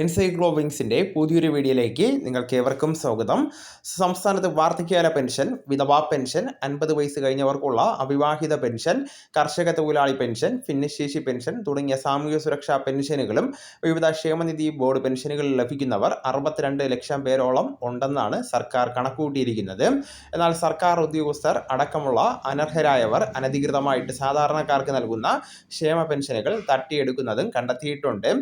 എൻസൈക്ലോവിങ്സിന്റെ പുതിയൊരു വീഡിയോയിലേക്ക് നിങ്ങൾക്ക് ഏവർക്കും സ്വാഗതം. സംസ്ഥാനത്ത് വാർദ്ധക്യകാല പെൻഷൻ വിധവാ പെൻഷൻ അൻപത് വയസ്സ് കഴിഞ്ഞവർക്കുള്ള അവിവാഹിത പെൻഷൻ കർഷക തൊഴിലാളി പെൻഷൻ ഭിന്നശേഷി പെൻഷൻ തുടങ്ങിയ സാമൂഹ്യ സുരക്ഷാ പെൻഷനുകളും വിവിധ ക്ഷേമനിധി ബോർഡ് പെൻഷനുകൾ ലഭിക്കുന്നവർ അറുപത്തിരണ്ട് ലക്ഷം പേരോളം ഉണ്ടെന്നാണ് സർക്കാർ കണക്കുകൂട്ടിയിരിക്കുന്നത്. എന്നാൽ സർക്കാർ ഉദ്യോഗസ്ഥർ അടക്കമുള്ള അനർഹരായവർ അനധികൃതമായിട്ട് സാധാരണക്കാർക്ക് നൽകുന്ന ക്ഷേമ പെൻഷനുകൾ തട്ടിയെടുക്കുന്നതും കണ്ടെത്തിയിട്ടുണ്ട്.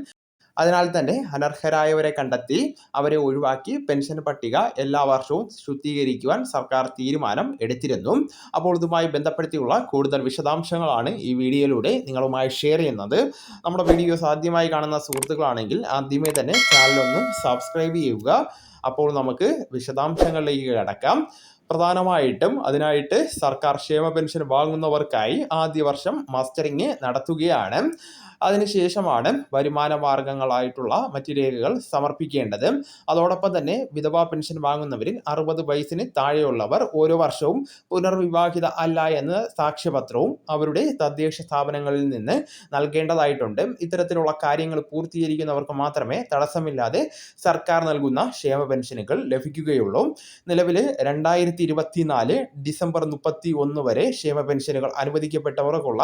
അതിനാൽ തന്നെ അനർഹരായവരെ കണ്ടെത്തി അവരെ ഒഴിവാക്കി പെൻഷൻ പട്ടിക എല്ലാ വർഷവും ശുദ്ധീകരിക്കുവാൻ സർക്കാർ തീരുമാനം എടുത്തിരുന്നു. അപ്പോൾ ഇതുമായി ബന്ധപ്പെടുത്തിയുള്ള കൂടുതൽ വിശദാംശങ്ങളാണ് ഈ വീഡിയോയിലൂടെ നിങ്ങളുമായി ഷെയർ ചെയ്യുന്നത്. നമ്മുടെ വീഡിയോസ് ആദ്യമായി കാണുന്ന സുഹൃത്തുക്കളാണെങ്കിൽ ആദ്യമേ തന്നെ ചാനലൊന്ന് സബ്സ്ക്രൈബ് ചെയ്യുക. അപ്പോൾ നമുക്ക് വിശദാംശങ്ങളിലേക്ക് കിടക്കാം. പ്രധാനമായിട്ടും അതിനായിട്ട് സർക്കാർ ക്ഷേമ പെൻഷൻ വാങ്ങുന്നവർക്കായി ആദ്യ വർഷം മസ്റ്ററിങ് നടത്തുകയാണ്. അതിനുശേഷമാണ് വരുമാന മാർഗങ്ങളായിട്ടുള്ള മറ്റു രേഖകൾ സമർപ്പിക്കേണ്ടത്. അതോടൊപ്പം തന്നെ വിധവാ പെൻഷൻ വാങ്ങുന്നവരിൽ അറുപത് വയസ്സിന് താഴെയുള്ളവർ ഓരോ വർഷവും പുനർവിവാഹിത അല്ല എന്ന സാക്ഷ്യപത്രവും അവരുടെ തദ്ദേശ സ്ഥാപനങ്ങളിൽ നിന്ന് നൽകേണ്ടതായിട്ടുണ്ട്. ഇത്തരത്തിലുള്ള കാര്യങ്ങൾ പൂർത്തീകരിക്കുന്നവർക്ക് മാത്രമേ തടസ്സമില്ലാതെ സർക്കാർ നൽകുന്ന ക്ഷേമ പെൻഷനുകൾ ലഭിക്കുകയുള്ളൂ. നിലവിൽ രണ്ടായിരത്തി ഇരുപത്തിനാല് ഡിസംബർ മുപ്പത്തി ഒന്ന് വരെ ക്ഷേമ പെൻഷനുകൾ അനുവദിക്കപ്പെട്ടവർക്കുള്ള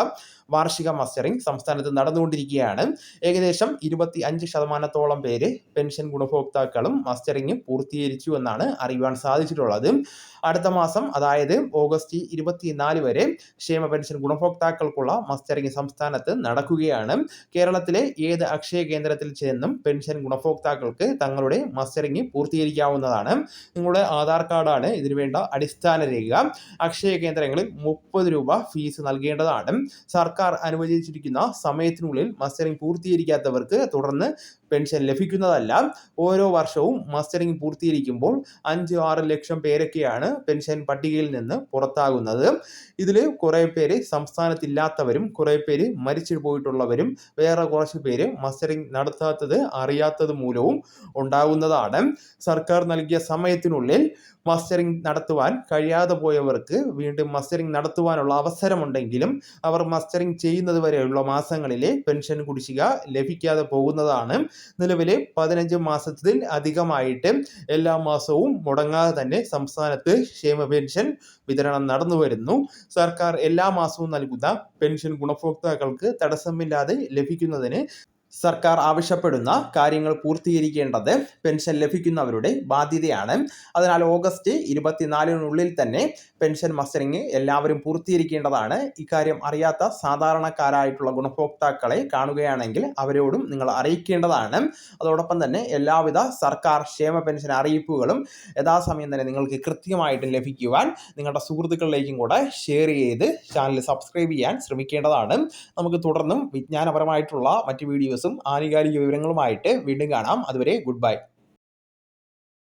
വാർഷിക മസ്റ്ററിംഗ് സംസ്ഥാനത്ത് നടന്നു നടന്നുകൊണ്ടിരിക്കുകയാണ്. ഏകദേശം ഇരുപത്തി അഞ്ച് ശതമാനത്തോളം പേര് പെൻഷൻ ഗുണഭോക്താക്കളും മസ്റ്ററിംഗ് പൂർത്തീകരിച്ചു എന്നാണ് അറിയുവാൻ സാധിച്ചിട്ടുള്ളത്. അടുത്ത മാസം അതായത് ഓഗസ്റ്റ് ഇരുപത്തിനാല് വരെ ക്ഷേമ പെൻഷൻ ഗുണഭോക്താക്കൾക്കുള്ള മസ്റ്ററിംഗ് സംസ്ഥാനത്ത് നടക്കുകയാണ്. കേരളത്തിലെ ഏത് അക്ഷയ കേന്ദ്രത്തിൽ ചെന്നും പെൻഷൻ ഗുണഭോക്താക്കൾക്ക് തങ്ങളുടെ മസ്റ്ററിങ് പൂർത്തീകരിക്കാവുന്നതാണ്. നിങ്ങളുടെ ആധാർ കാർഡാണ് ഇതിനുവേണ്ട അടിസ്ഥാന രേഖ. അക്ഷയ കേന്ദ്രങ്ങളിൽ മുപ്പത് രൂപ ഫീസ് നൽകേണ്ടതാണ്. സർക്കാർ അനുവദിച്ചിരിക്കുന്ന സമയത്തിനുള്ളിൽ മസ്റ്ററിംഗ് പൂർത്തീകരിക്കാത്തവർക്ക് തുടർന്ന് പെൻഷൻ ലഭിക്കുന്നതല്ല. ഓരോ വർഷവും മസ്റ്ററിംഗ് പൂർത്തീകരിക്കുമ്പോൾ അഞ്ച് ആറ് ലക്ഷം പേരൊക്കെയാണ് പെൻഷൻ പട്ടികയിൽ നിന്ന് പുറത്താകുന്നത്. ഇതിൽ കുറേ പേര് സംസ്ഥാനത്തില്ലാത്തവരും കുറേ പേര് മരിച്ചു പോയിട്ടുള്ളവരും വേറെ കുറച്ച് പേര് മസ്റ്ററിംഗ് നടത്താത്തത് അറിയാത്തത് മൂലവും ഉണ്ടാകുന്നതാണ്. സർക്കാർ നൽകിയ സമയത്തിനുള്ളിൽ മസ്റ്ററിംഗ് നടത്തുവാൻ കഴിയാതെ പോയവർക്ക് വീണ്ടും മസ്റ്ററിംഗ് നടത്തുവാനുള്ള അവസരമുണ്ടെങ്കിലും അവർ മസ്റ്ററിംഗ് ചെയ്യുന്നത് വരെയുള്ള മാസങ്ങളിലെ പെൻഷൻ കുടിശ്ശിക ലഭിക്കാതെ പോകുന്നതാണ്. നിലവിലെ പതിനഞ്ച് മാസത്തിൽ അധികമായിട്ട് എല്ലാ മാസവും മുടങ്ങാതെ തന്നെ സംസ്ഥാനത്ത് ക്ഷേമ പെൻഷൻ വിതരണം നടന്നു വരുന്നു. സർക്കാർ എല്ലാ മാസവും നൽകുന്ന പെൻഷൻ ഗുണഭോക്താക്കൾക്ക് തടസ്സമില്ലാതെ ലഭിക്കുന്നതിന് സർക്കാർ ആവശ്യപ്പെടുന്ന കാര്യങ്ങൾ പൂർത്തീകരിക്കേണ്ടത് പെൻഷൻ ലഭിക്കുന്നവരുടെ ബാധ്യതയാണ്. അതിനാൽ ഓഗസ്റ്റ് ഇരുപത്തിനാലിനുള്ളിൽ തന്നെ പെൻഷൻ മസ്റ്ററിങ് എല്ലാവരും പൂർത്തീകരിക്കേണ്ടതാണ്. ഇക്കാര്യം അറിയാത്ത സാധാരണക്കാരായിട്ടുള്ള ഗുണഭോക്താക്കളെ കാണുകയാണെങ്കിൽ അവരോടും നിങ്ങൾ അറിയിക്കേണ്ടതാണ്. അതോടൊപ്പം തന്നെ എല്ലാവിധ സർക്കാർ ക്ഷേമ പെൻഷൻ അറിയിപ്പുകളും യഥാസമയം തന്നെ നിങ്ങൾക്ക് കൃത്യമായിട്ട് ലഭിക്കുവാൻ നിങ്ങളുടെ സുഹൃത്തുക്കളിലേക്കും കൂടെ ഷെയർ ചെയ്ത് ചാനൽ സബ്സ്ക്രൈബ് ചെയ്യാൻ ശ്രമിക്കേണ്ടതാണ്. നമുക്ക് തുടർന്നും വിജ്ഞാനപരമായിട്ടുള്ള മറ്റ് വീഡിയോസും ആനുകാലിക വിവരങ്ങളുമായിട്ട് വീണ്ടും കാണാം. അതുവരെ ഗുഡ് ബൈ.